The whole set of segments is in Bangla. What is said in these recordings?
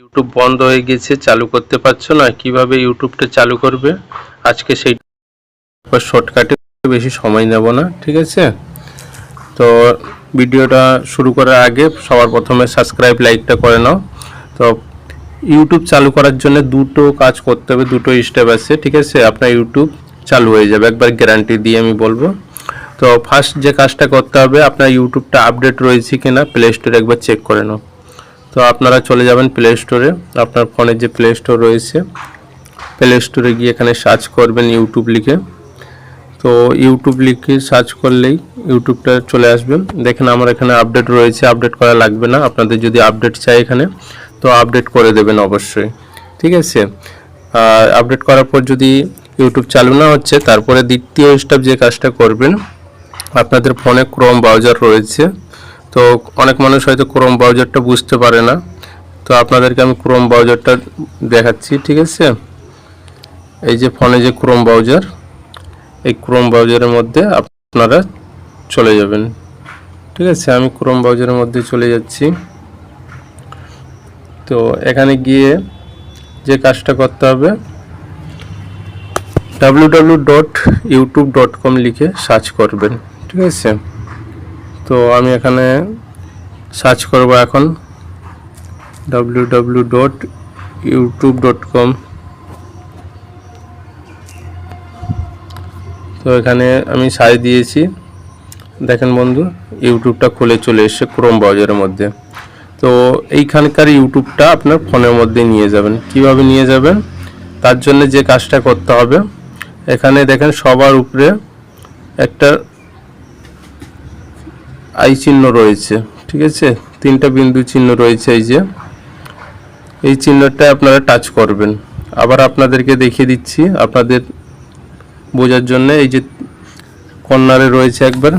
ইউটিউব বন্ধ হয়ে গেছে, চালু করতে পারছ না? কীভাবে ইউটিউবটা চালু করবে? আজকে সেই শর্টকাটে বেশি সময় নেব না, ঠিক আছে? তো ভিডিওটা শুরু করার আগে সবার প্রথমে সাবস্ক্রাইব লাইকটা করে নাও। তো ইউটিউব চালু করার জন্য দুটো কাজ করতে হবে, দুটো স্টেপ আছে, ঠিক আছে? আপনার ইউটিউব চালু হয়ে যাবে, একবার গ্যারান্টি দিয়ে আমি বলব। তো ফার্স্ট যে কাজটা করতে হবে, আপনার ইউটিউবটা আপডেট রয়েছে কিনা প্লে স্টোরে একবার চেক করে নাও। তো আপনারা চলে যাবেন প্লে স্টোরে আপনার ফোনের যে প্লে স্টোর রয়েছে প্লে স্টোরে গিয়ে এখানে সার্চ করবেন ইউটিউব লিখে। তো ইউটিউব লিখে সার্চ করলেই ইউটিউবটা চলে আসবে। দেখেন আমার এখানে আপডেট রয়েছে আপডেট করা লাগবে না। আপনাদের যদি আপডেট চাই এখানে, তো আপডেট করে দেবেন অবশ্যই। ঠিক আছে? আর আপডেট করার পর যদি ইউটিউব চালু না হচ্ছে, তারপরে দ্বিতীয় স্টেপ যে কাজটা করবেন, আপনাদের ফোনে ক্রোম ব্রাউজার রয়েছে। তো অনেক মানুষ হয়তো ক্রোম ব্রাউজারটা বুঝতে পারে না। তো আপনাদেরকে আমি ক্রোম ব্রাউজারটা দেখাচ্ছি, ঠিক আছে? এই যে ফোনে যে ক্রোম ব্রাউজার এই ক্রোম ব্রাউজারের মধ্যে আপনারা চলে যাবেন। ঠিক আছে? আমি ক্রোম ব্রাউজারের মধ্যে চলে যাচ্ছি। তো এখানে গিয়ে যে কাজটা করতে হবে কম লিখে সার্চ করবেন, ঠিক আছে? তো আমি এখানে সার্চ করব এখন ডট ইউটিউব ডট কম তো এখানে আমি সার্চ দিয়েছি। দেখেন বন্ধু, ইউটিউবটা খুলে চলে এসছে ক্রোম ব্রাউজারের মধ্যে। তো এইখানকার ইউটিউবটা আপনার ফোনের মধ্যে নিয়ে যাবেন। কীভাবে নিয়ে যাবেন? তার জন্য যে কাজটা করতে হবে, এখানে দেখেন সবার উপরে একটা আই চিহ্ন রয়েছে, ঠিক আছে? তিনটা বিন্দু চিহ্ন রয়েছে এই যে। এই চিহ্নটা আপনারা টাচ করবেন। আবার আপনাদেরকে দেখিয়ে দিচ্ছি, আপনাদের বোঝার জন্য এই যে কর্নারে রয়েছে একবার,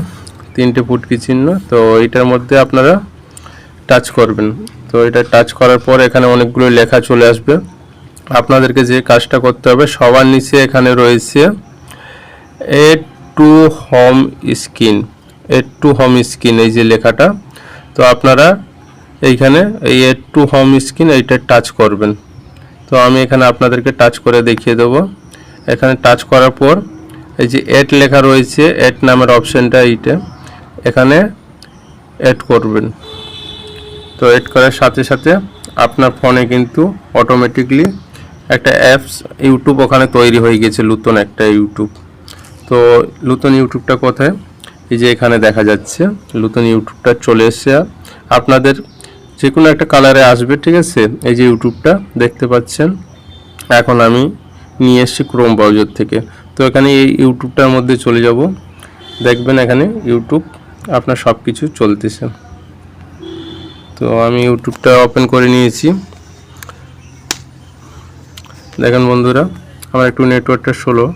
তিনটে ফুটকি চিহ্ন, তো এইটার মধ্যে আপনারা টাচ করবেন। তো এটা টাচ করার পর এখানে অনেকগুলো লেখা চলে আসবে। আপনাদেরকে যে কাজটা করতে হবে, সবার নিচে এখানে রয়েছে add to home screen add to home screen, এই যে লেখাটা। তো আপনারা এইখানে এই এ টু হোম স্ক্রিন এইটা টাচ করবেন। তো আমি এখানে আপনাদেরকে টাচ করে দেখিয়ে দেবো। এখানে টাচ করার পর এই যে এড লেখা রয়েছে এড নামের অপশানটা এইটা। এখানে এড করবেন। তো এড করার সাথে সাথে আপনার ফোনে কিন্তু অটোমেটিকলি একটা অ্যাপস ইউটিউব ওখানে তৈরি হয়ে গেছে নতুন একটা ইউটিউব তো নতুন ইউটিউবটা কোথায়? এই যে এখানে দেখা যাচ্ছে, নতুন ইউটিউবটা চলে এসছে। আপনাদের যে কোনো একটা কালারে আসবে, ঠিক আছে? এই যে ইউটিউবটা দেখতে পাচ্ছেন। এখন আমি নিয়ে এসেছি ক্রোম ব্রাউজার থেকে। তো এখানে এই ইউটিউবটার মধ্যে চলে যাব। দেখবেন এখানে ইউটিউব আপনার সব কিছু চলতেছে। তো আমি ইউটিউবটা ওপেন করে নিয়েছি। দেখেন বন্ধুরা, আমার একটু নেটওয়ার্কটা স্লো।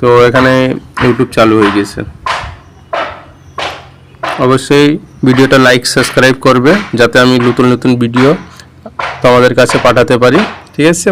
তো এখানে ইউটিউব চালু হয়ে গেছে। অবশ্যই ভিডিওটা লাইক সাবস্ক্রাইব করবে, যাতে আমি নতুন নতুন ভিডিও তোমাদের কাছে পাঠাতে পারি। ঠিক আছে